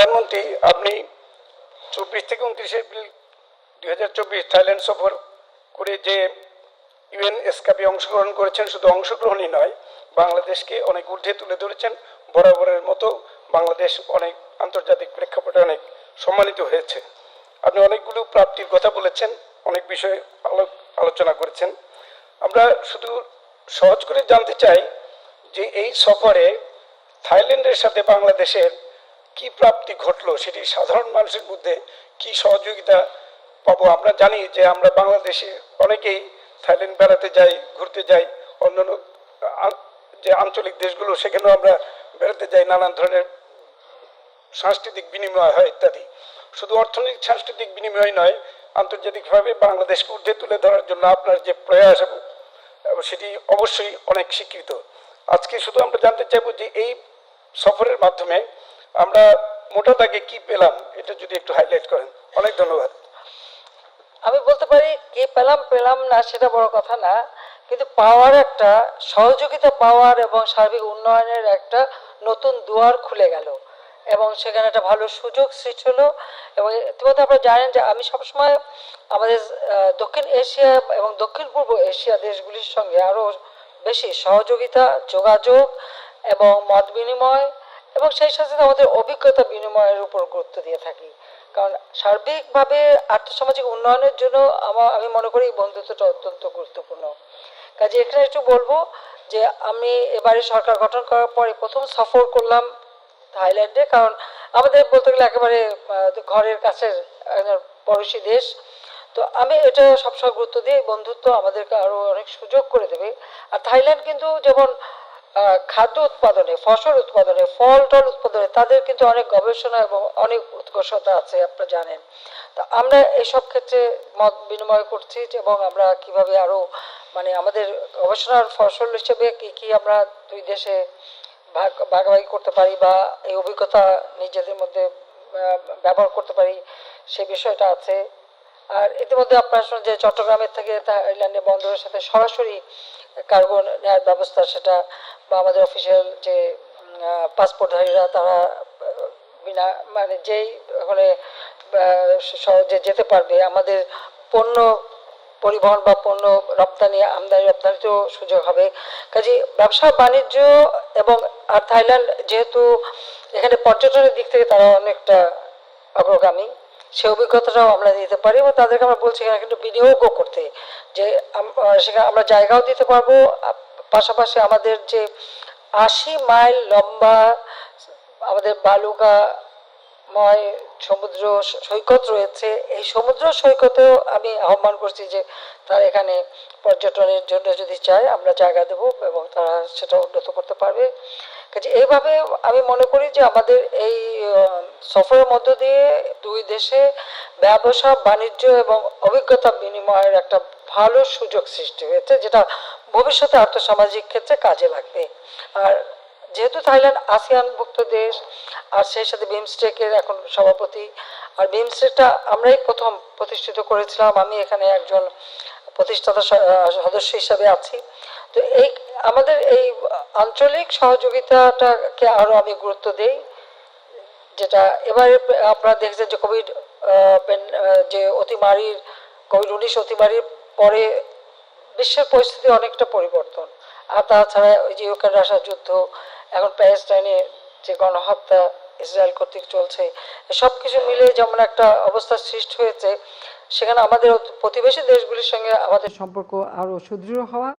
প্রধানমন্ত্রী, আপনি চব্বিশ থেকে উনত্রিশে এপ্রিল দুই হাজার চব্বিশ থাইল্যান্ড সফর করে যে ইউএন এসকাপে অংশগ্রহণ করেছেন, শুধু অংশগ্রহণই নয়, বাংলাদেশকে অনেক ঊর্ধ্বে তুলে ধরেছেন, বরাবরের মতো বাংলাদেশ অনেক আন্তর্জাতিক প্রেক্ষাপটে অনেক সম্মানিত হয়েছে। আপনি অনেকগুলো প্রাপ্তির কথা বলেছেন, অনেক বিষয়ে আলো- আলোচনা করেছেন। আমরা শুধু সহজ করে জানতে চাই যে এই সফরে থাইল্যান্ডের সাথে বাংলাদেশের কি প্রাপ্তি ঘটলো? সেটি সাধারণ মানুষের মধ্যে কি সহযোগিতা পাবো? আমরা জানি যে আমরা বাংলাদেশে অনেকেই থাইল্যান্ড বেড়াতে যাই, ঘুরতে যাই, অন্যান্য যে আঞ্চলিক দেশগুলো, সেখানেও আমরা বেড়াতে যাই, নানান ধরনের সাংস্কৃতিক বিনিময় হয় ইত্যাদি। শুধু অর্থনৈতিক সাংস্কৃতিক বিনিময় নয়, আন্তর্জাতিকভাবে বাংলাদেশকে ঊর্ধ্বে তুলে ধরার জন্য আপনার যে প্রয়াস এবং সেটি অবশ্যই অনেক স্বীকৃত। আজকে শুধু আমরা জানতে চাইব যে এই সফরের মাধ্যমে আমরা মোটা দাগে কি পেলাম, এটা যদি একটু হাইলাইট করেন। অনেক ধন্যবাদ। আমি বলতে পারি, কি পেলাম পেলাম না, সেটা বড় কথা না। কিন্তু পাওয়ার একটা, সহযোগিতা পাওয়ার এবং সার্বিক উন্নয়নের একটা নতুন দুয়ার খুলে গেল। এবং সেখানে একটা ভালো সুযোগ সৃষ্টি হলো। এবং ইতিমধ্যে আপনারা জানেন যে আমি সবসময় আমাদের দক্ষিণ এশিয়া এবং দক্ষিণ পূর্ব এশিয়া দেশগুলির সঙ্গে আরও বেশি সহযোগিতা, যোগাযোগ এবং মত বিনিময় এবং সেই সাথে আমাদের অভিজ্ঞতা বিনিময়ের উপর গুরুত্ব দিয়ে থাকি। কারণ সার্বিকভাবে আর্থসামাজিক উন্নয়নের জন্য আমার আমি মনে করি এই বন্ধুত্বটা অত্যন্ত গুরুত্বপূর্ণ। কাজে এখানে একটু বলব যে আমি এবারে সরকার গঠন করার পরে প্রথম সফর করলাম থাইল্যান্ডে, কারণ আমাদের বলতে গেলে একেবারে ঘরের কাছের পড়োশি দেশ। তো আমি এটা সবসময় গুরুত্ব দিই, বন্ধুত্ব আমাদেরকে আরও অনেক সুযোগ করে দেবে। আর থাইল্যান্ড কিন্তু যেমন খাদ্য উৎপাদনে, ফসল উৎপাদনে, ফল, টল উৎপাদনে, তাদের কিন্তু অনেক গবেষণা এবং অনেক উৎকর্ষতা আছে, আপনারা জানেন। তা আমরা এসব ক্ষেত্রে মত বিনিময় করছি এবং আমরা কীভাবে আরও মানে আমাদের গবেষণার ফসল হিসেবে কি কি আমরা দুই দেশে ভাগ, ভাগাভাগি করতে পারি বা এই অভিজ্ঞতা নিজেদের মধ্যে ব্যবহার করতে পারি, সে বিষয়টা আছে। আর ইতিমধ্যে আপনার শুনে যে চট্টগ্রামের থেকে থাইল্যান্ডের বন্দরের সাথে সরাসরি কার্গো নেওয়ার ব্যবস্থা, সেটা বা আমাদের অফিসিয়াল যে পাসপোর্টধারীরা তারা বিনা মানে যেই ওখানে সহজে যেতে পারবে, আমাদের পণ্য পরিবহন বা পণ্য রপ্তানি, আমদানি রপ্তানিতেও সুযোগ হবে। কাজে ব্যবসা, বাণিজ্য এবং, আর থাইল্যান্ড যেহেতু এখানে পর্যটনের দিক থেকে তারা অনেকটা অগ্রগামী। সে অভিজ্ঞতাটাও আমরা দিতে পারি এবং তাদেরকে আমরা বলছি এখানে কিন্তু বিনিয়োগও করতে। যে সেখানে আমরা জায়গাও দিতে পারব পাশাপাশি আমাদের যে আশি মাইল লম্বা, আমাদের বালুকা ময় সমুদ্র সৈকত রয়েছে। এই সমুদ্র সৈকতেও আমি আহ্বান করছি যে তারা এখানে পর্যটনের জন্য যদি চায় আমরা জায়গা দেব এবং তারা সেটা উন্নত করতে পারবে। কাজে এইভাবে আমি মনে করি যে আমাদের এই সফরের মধ্য দিয়ে দুই দেশে ব্যবসা, বাণিজ্য এবং অভিজ্ঞতা বিনিময়ের একটা ভালো সুযোগ সৃষ্টি হয়েছে, যেটা ভবিষ্যতে আর্থসামাজিক ক্ষেত্রে কাজে লাগবে। আর যেহেতু থাইল্যান্ড আসিয়ানভুক্ত দেশ, আর সেই সাথে বিমস্টেকের এখন সভাপতি, আর বিমস্টেকটা আমরাই প্রথম প্রতিষ্ঠিত করেছিলাম, আমি এখানে একজন প্রতিষ্ঠাতা সদস্য হিসাবে আছি। তো এই, আমাদের এই আঞ্চলিক সহযোগিতাটাকে আরও আমি গুরুত্ব দেই, যেটা এবারে আপনারা দেখছেন যে কোভিড যে অতিমারির, কোভিড উনিশ অতিমারির পরে বিশ্বের পরিস্থিতি অনেকটা পরিবর্তন। আর তাছাড়া ওই যে ইউক্রেন রাশিয়া যুদ্ধ এখন প্যালেস্টাইনে যে গণহত্যা ইসরায়েল কর্তৃক চলছে সব কিছু মিলে যেমন একটা অবস্থা সৃষ্টি হয়েছে, সেখানে আমাদের প্রতিবেশী দেশগুলির সঙ্গে আমাদের সম্পর্ক আরও সুদৃঢ় হওয়া